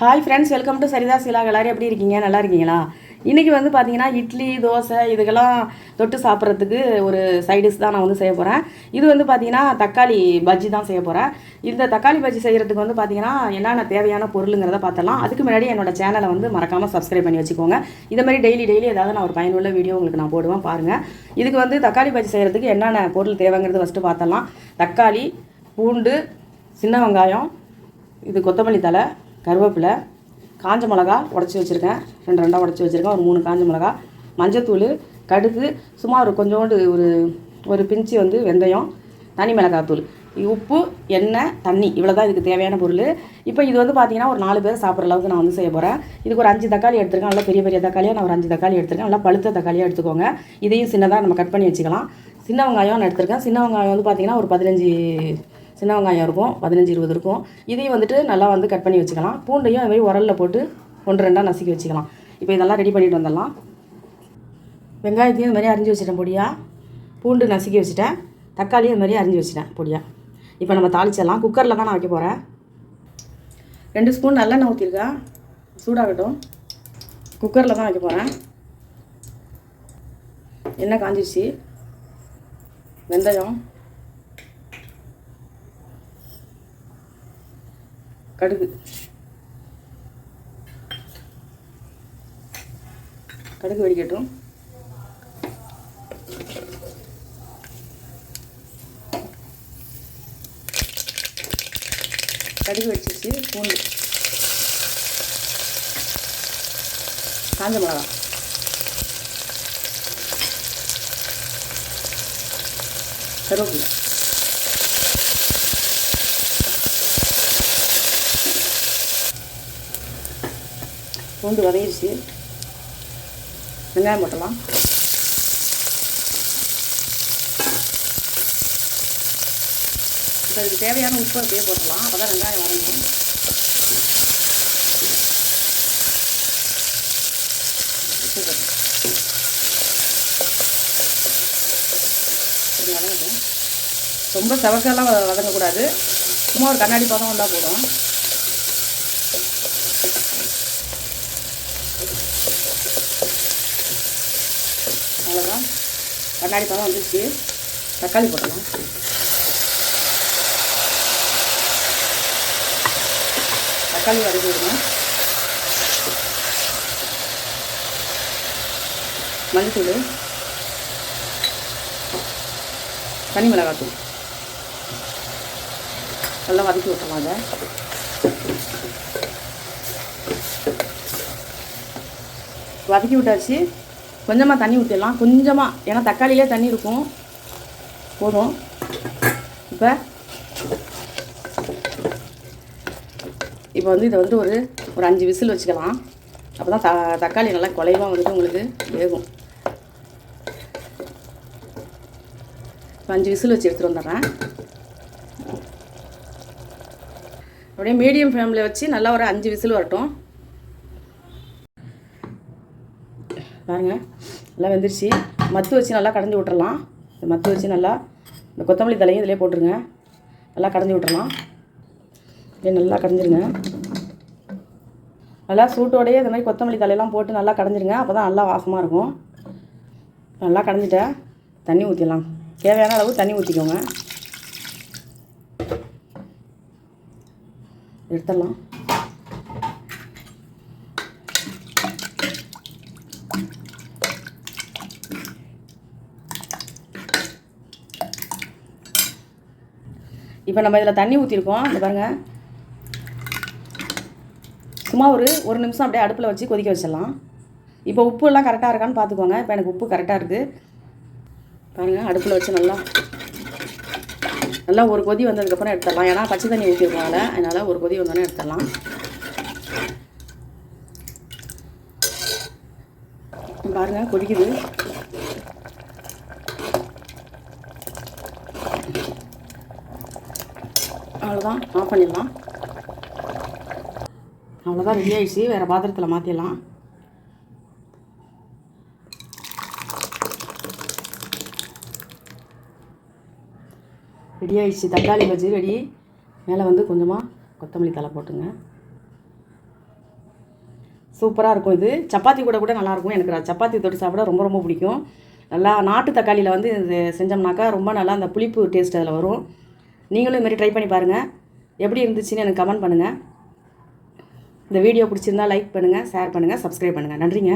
Hi friends welcome to Saritha சிலா எல்லாரும் எப்படி இருக்கீங்க? நல்லா இருக்கீங்களா? இன்றைக்கி வந்து பார்த்தீங்கன்னா இட்லி தோசை இதுக்கெல்லாம் தொட்டு சாப்பிட்றதுக்கு ஒரு சைடிஷ் தான் நான் வந்து செய்ய போகிறேன் இது வந்து பார்த்தீங்கன்னா தக்காளி பஜ்ஜி தான் செய்ய போகிறேன் இந்த தக்காளி பஜ்ஜி செய்கிறதுக்கு வந்து பார்த்தீங்கன்னா என்னென்ன தேவையான பொருளுங்கிறத பார்த்தலாம் அதுக்கு முன்னாடி என்னோட சேனலை வந்து மறக்காமல் சப்ஸ்கிரைப் பண்ணி வச்சுக்கோங்க. இதே மாதிரி டெய்லி டெய்லி ஏதாவது நான் ஒரு பயனுள்ள வீடியோ உங்களுக்கு நான் போடுவேன் பாருங்கள் இதுக்கு வந்து தக்காளி பஜ்ஜி செய்கிறதுக்கு என்னென்ன பொருள் தேவைங்கிறது ஃபஸ்ட்டு பார்த்தலாம் தக்காளி பூண்டு சின்ன வெங்காயம் இது கொத்தமல்லி தழை கருவேப்பிலை காஞ்ச மிளகா உடச்சி வச்சுருக்கேன். ரெண்டு ரெண்டாக உடச்சி வச்சுருக்கேன். ஒரு மூணு காஞ்ச மிளகா மஞ்சத்தூள் கடுகு சும்மா ஒரு கொஞ்சோண்டு ஒரு ஒரு பிஞ்சு வந்து வெந்தயம் தனி மிளகாத்தூள் உப்பு எண்ணெய் தண்ணி இவ்வளோ தான் இதுக்கு தேவையான பொருள். இப்போ இது வந்து பார்த்தீங்கன்னா ஒரு நாலு பேர் சாப்பிட்ற அளவுக்கு நான் வந்து செய்ய போகிறேன் இதுக்கு ஒரு அஞ்சு தக்காளி எடுத்துருக்கேன். நல்லா பெரிய பெரிய தக்காளியாக நான் ஒரு அஞ்சு தக்காளி எடுத்துருக்கேன். நல்லா பழுத்த தக்காளியாக எடுத்துக்கோங்க. இதையும் சின்னதாக நம்ம கட் பண்ணி வச்சுக்கலாம். சின்ன வெங்காயம் நான் எடுத்துருக்கேன். சின்ன வெங்காயம் வந்து பார்த்தீங்கன்னா ஒரு பதினஞ்சு சின்ன வெங்காயம் இருக்கும் பதினஞ்சு இருபது இருக்கும். இதையும் வந்துட்டு நல்லா வந்து கட் பண்ணி வச்சுக்கலாம். பூண்டையும் அதுமாதிரி உரலில் போட்டு ஒன்று ரெண்டாக நசுக்கி வச்சுக்கலாம். இப்போ இதெல்லாம் ரெடி பண்ணிட்டு வந்துடலாம். வெங்காயத்தையும் இது மாதிரி அரிஞ்சு வச்சுட்டேன் பொடியாக பூண்டு நசுக்கி வச்சுட்டேன். தக்காளியும் இது மாதிரி அரிஞ்சு வச்சுட்டேன் பொடியாக இப்போ நம்ம தாளிச்சிடலாம். குக்கரில் தான் நான் வைக்க போகிறேன் ரெண்டு ஸ்பூன் நல்லெண்ணெய் ஊற்றிருக்கேன் சூடாகட்டும். குக்கரில் தான் வைக்க போகிறேன் எண்ணெய் காஞ்சிடுச்சு வெந்தயம். கடுகு. கடுகு வெடிக்கட்டும். கடுகு வச்சிச்சு பூண்டு. காஞ்ச மிளகா. கருவேப்பிலை. பூண்டு வதங்கிடுச்சு. வெங்காயம் போட்டலாம். இப்போ அதுக்கு தேவையான உப்பு அப்படியே போட்டலாம் அப்போ தான் வெங்காயம் வதங்கும். உப்பு போட்டு. வதங்கட்டும். ரொம்ப செவக்கெல்லாம் வ- வதங்கக்கூடாது. சும்மா ஒரு கண்ணாடி பதம் வந்தால் போதும். அவ்வளோதான் கண்ணாடி பழம் வந்துருச்சு. தக்காளி போடலாம். தக்காளி வதக்கி விடணும். மல்லித்தூள். தனி மிளகாத்தூள். நல்லா வதக்கி விட்டலாம் அதை. வதக்கி விட்டாச்சு. கொஞ்சமாக தண்ணி ஊற்றிடலாம் கொஞ்சமாக ஏன்னா தக்காளியிலே தண்ணி இருக்கும். போதும். இப்போ இப்போ வந்து இதை வந்து ஒரு ஒரு அஞ்சு விசில் வச்சுக்கலாம். அப்போ தான் த தக்காளி நல்லா குலைவாக வந்துட்டு உங்களுக்கு வேகும். இப்போ அஞ்சு விசில் வச்சு எடுத்துகிட்டு வந்துடுறேன். அப்படியே மீடியம் ஃப்ளேமில் வச்சு நல்லா ஒரு அஞ்சு விசில் வரட்டும். பாருங்க நல்லா வெந்துருச்சு. மத்து வச்சு நல்லா கடைஞ்சி விட்டுறலாம். இந்த மத்து வச்சு நல்லா இந்த கொத்தமல்லி தலையும் இதிலே போட்டுருங்க. நல்லா கடைஞ்சி விட்டுறலாம். அப்படியே நல்லா கடைஞ்சிருங்க. நல்லா சூட்டோடையே இந்த மாதிரி கொத்தமல்லி தலையெல்லாம் போட்டு நல்லா கடைஞ்சிருங்க. அப்போ தான் நல்லா வாசமாக இருக்கும். நல்லா கடைஞ்சிட்டேன். தண்ணி ஊற்றிடலாம் தேவையான அளவு தண்ணி ஊற்றிக்கோங்க எடுத்துடலாம். இப்போ நம்ம இதில் தண்ணி ஊற்றிருக்கோம் இந்த பாருங்கள் சும்மா ஒரு ஒரு நிமிஷம் அப்படியே அடுப்பில் வச்சு கொதிக்க வச்சிடலாம். இப்போ உப்பு எல்லாம் கரெக்டாக இருக்கான்னு பார்த்துக்கோங்க இப்போ எனக்கு உப்பு கரெக்டாக இருக்குது பாருங்கள் அடுப்பில் வச்சு நல்லா நல்லா ஒரு கொதி வந்ததுக்கப்புறம் எடுத்துடலாம். ஏன்னா பச்சை தண்ணி ஊற்றிருக்கோம் அதில். அதனால் ஒரு கொதி வந்தோடனே எடுத்துடலாம். பாருங்கள் கொதிக்குது. அவ்வளோதான் ஆஃப் பண்ணிடலாம். அவ்வளோதான் ரெடி ஆயிடுச்சு. வேறு பாத்திரத்தில் மாற்றிடலாம் ரெடி ஆயிடுச்சு. தக்காளி பஜ்ஜி ரெடி மேலே வந்து கொஞ்சமாக கொத்தமல்லி தலை போட்டுங்க. சூப்பராக இருக்கும் இது. சப்பாத்தி கூட கூட நல்லாயிருக்கும் எனக்கு சப்பாத்தி தொட்டு சாப்பிட ரொம்ப ரொம்ப பிடிக்கும். நல்லா நாட்டு தக்காளியில் வந்து இது செஞ்சோம்னாக்கா ரொம்ப நல்லா அந்த புளிப்பு டேஸ்ட் அதில் வரும். நீங்களும் இதுமாரி ட்ரை பண்ணி பாருங்கள் எப்படி இருந்துச்சுன்னு எனக்கு கமெண்ட் பண்ணுங்கள் இந்த வீடியோ பிடிச்சிருந்தா லைக் பண்ணுங்கள் ஷேர் பண்ணுங்கள் சப்ஸ்கிரைப் பண்ணுங்கள் நன்றிங்க.